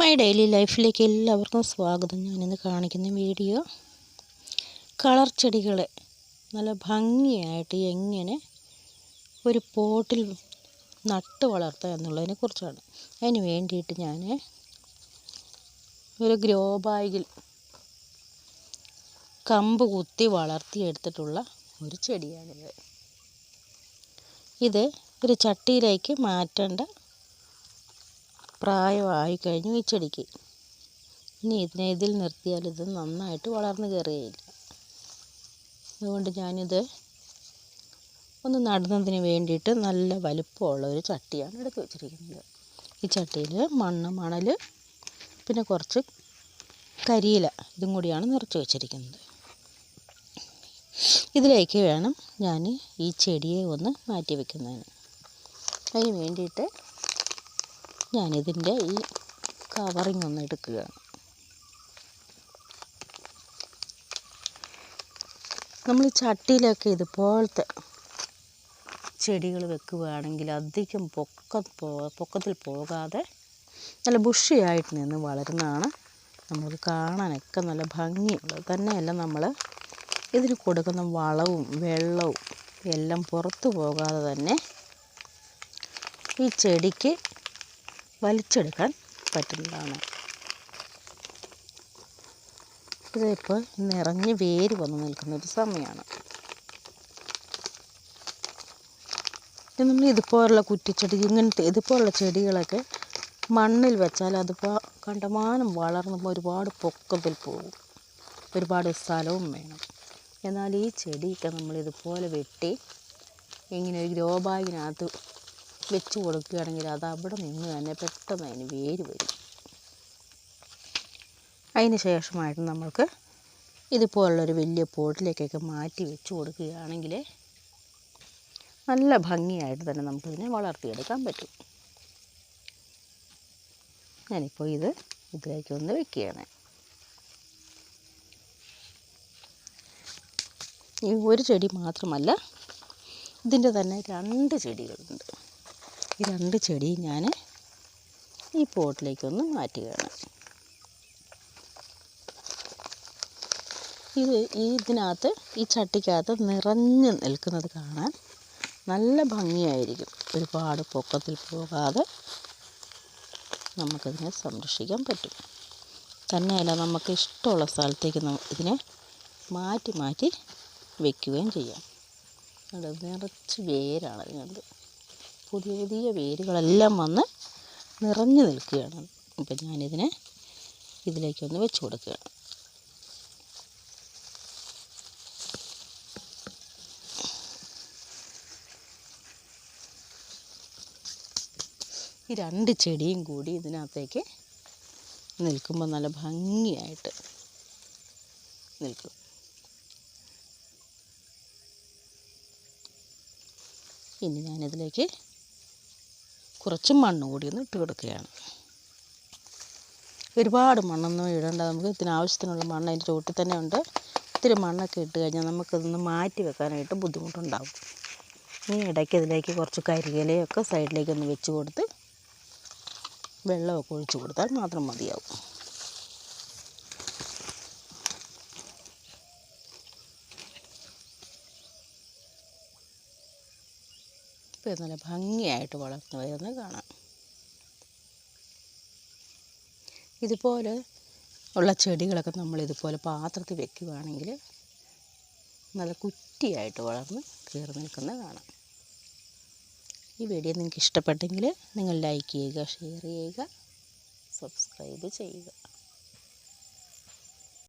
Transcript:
My daily ലൈഫിലേക്ക് എല്ലാവർക്കും സ്വാഗതം. ഞാനിന്ന് കാണിക്കുന്ന വീഡിയോ കളർ ചെടികളെ നല്ല ഭംഗിയായിട്ട് എങ്ങനെ ഒരു പോട്ടിൽ നട്ട് വളർത്തുക എന്നുള്ളതിനെ കുറിച്ചാണ്. അതിന് വേണ്ടിയിട്ട് ഞാൻ ഒരു ഗ്രോ ബാഗിൽ കമ്പ് കുത്തി വളർത്തിയെടുത്തിട്ടുള്ള ഒരു ചെടിയാണിത് ഇത് ഒരു ചട്ടിയിലേക്ക് മാറ്റേണ്ട പ്രായമായി കഴിഞ്ഞു ഈ ചെടിക്ക് ഇനി ഇതിനെ ഇതിൽ നിർത്തിയാൽ ഇത് നന്നായിട്ട് വളർന്നു കയറുകയില്ല. അതുകൊണ്ട് ഞാനിത് ഒന്ന് നടുന്നതിന് വേണ്ടിയിട്ട് നല്ല വലുപ്പമുള്ള ഒരു ചട്ടിയാണ് എടുത്ത് വെച്ചിരിക്കുന്നത്. ഈ ചട്ടിയിൽ മണ്ണ് മണൽ പിന്നെ കുറച്ച് കരിയില ഇതും കൂടിയാണ് നിറച്ച് വെച്ചിരിക്കുന്നത്. ഇതിലേക്ക് വേണം ഞാൻ ഈ ചെടിയെ ഒന്ന് മാറ്റി വെക്കുന്നതിന്. അതിന് വേണ്ടിയിട്ട് ഞാനിതിന്റെ ഈ കവറിങ് ഒന്ന് എടുക്കുകയാണ് നമ്മൾ ചട്ടിയിലൊക്കെ ഇതുപോലത്തെ ചെടികൾ വെക്കുകയാണെങ്കിൽ അധികം പൊക്ക പൊക്കത്തിൽ പോകാതെ നല്ല ബുഷിയായിട്ട് നിന്ന് വളരുന്നതാണ് നമുക്ക് കാണാനൊക്കെ നല്ല ഭംഗിയുള്ളത്. തന്നെയല്ല നമ്മൾ ഇതിന് കൊടുക്കുന്ന വളവും വെള്ളവും എല്ലാം പുറത്തു പോകാതെ തന്നെ ഈ ചെടിക്ക് വലിച്ചെടുക്കാൻ പറ്റുന്നതാണ്. ഇതിപ്പോൾ നിറഞ്ഞ് വേര് വന്ന് നിൽക്കുന്ന ഒരു സമയമാണ് നമ്മൾ ഇതുപോലുള്ള കുറ്റിച്ചെടി ഇങ്ങനത്തെ ഇതുപോലുള്ള ചെടികളൊക്കെ മണ്ണിൽ വെച്ചാൽ അതിപ്പോൾ കണ്ടമാനം വളർന്ന് ഒരുപാട് പൊക്കത്തിൽ പോകും. ഒരുപാട് സ്ഥലവും വേണം. എന്നാൽ ഈ ചെടിയൊക്കെ നമ്മൾ ഇതുപോലെ വെട്ടി ഇങ്ങനെ ഒരു ഗ്രോ ബാഗിനകത്ത് വെച്ച് കൊടുക്കുകയാണെങ്കിൽ അത് അവിടെ നിന്ന് തന്നെ പെട്ടെന്ന് അതിന് വേര് വരും. അതിന് ശേഷമായിട്ട് നമ്മൾക്ക് ഇതുപോലുള്ളൊരു വലിയ പോട്ടിലേക്കൊക്കെ മാറ്റി വെച്ച് കൊടുക്കുകയാണെങ്കിൽ നല്ല ഭംഗിയായിട്ട് തന്നെ നമുക്കിതിനെ വളർത്തിയെടുക്കാൻ പറ്റും. ഞാനിപ്പോൾ ഇത് ഇതിലേക്ക് ഒന്ന് വെക്കുകയാണ്. ഈ ഒരു ചെടി മാത്രമല്ല ഇതിന്റെ തന്നെ രണ്ട് ചെടികളുണ്ട്. ഈ രണ്ട് ചെടിയും ഞാൻ ഈ പോട്ടിലേക്കൊന്ന് മാറ്റുകയാണ് ഇത് ഈ ഇതിനകത്ത് ഈ ചട്ടിക്കകത്ത് നിറഞ്ഞു നിൽക്കുന്നത് കാണാൻ നല്ല ഭംഗിയായിരിക്കും. ഒരുപാട് പൊക്കത്തിൽ പോകാതെ നമുക്കതിനെ സംരക്ഷിക്കാൻ പറ്റും. തന്നെയല്ല നമുക്ക് ഇഷ്ടമുള്ള സ്ഥലത്തേക്ക് ഇതിനെ മാറ്റി മാറ്റി വയ്ക്കുകയും ചെയ്യാം. അത് നിറച്ച് വേരാണ് അതിനകത്ത് പുതിയ പുതിയ വേരുകളെല്ലാം വന്ന് നിറഞ്ഞു നിൽക്കുകയാണ്. അപ്പം ഞാനിതിനെ ഇതിലേക്കൊന്ന് വെച്ച് കൊടുക്കുകയാണ്. ഈ രണ്ട് ചെടിയും കൂടി ഇതിനകത്തേക്ക് നിൽക്കുമ്പോൾ നല്ല ഭംഗിയായിട്ട് നിൽക്കും. ഇനി ഞാനിതിലേക്ക് കുറച്ച് മണ്ണ് കൂടി ഒന്ന് ഇട്ട് കൊടുക്കുകയാണ്. ഒരുപാട് മണ്ണൊന്നും ഇടേണ്ട. നമുക്ക് ഇതിന് ആവശ്യത്തിനുള്ള മണ്ണ് അതിന്റെ ചുവട്ടിൽ തന്നെ ഉണ്ട്. ഇത്തിരി മണ്ണൊക്കെ ഇട്ട് കഴിഞ്ഞാൽ നമുക്കിതൊന്ന് മാറ്റി വെക്കാനായിട്ട് ബുദ്ധിമുട്ടുണ്ടാകും ഇനി ഇടയ്ക്ക് ഇതിലേക്ക് കുറച്ച് കരിയിലയൊക്കെ സൈഡിലേക്കൊന്ന് വെച്ച് കൊടുത്ത് വെള്ളമൊക്കെ ഒഴിച്ച് കൊടുത്താൽ മാത്രം മതിയാവും. ഇപ്പോൾ നല്ല ഭംഗിയായിട്ട് വളർന്നു വരുന്നത് കാണാം. ഇതുപോലെ ഉള്ള ചെടികളൊക്കെ നമ്മൾ ഇതുപോലെ പാത്രത്തിൽ വെക്കുകയാണെങ്കിൽ നല്ല കുറ്റിയായിട്ട് വളർന്ന് കയറി നിൽക്കുന്നത് കാണാം. ഈ വീഡിയോ നിങ്ങൾക്ക് ഇഷ്ടപ്പെട്ടെങ്കിൽ നിങ്ങൾ ലൈക്ക് ചെയ്യുക ഷെയർ ചെയ്യുക സബ്സ്ക്രൈബ് ചെയ്യുക.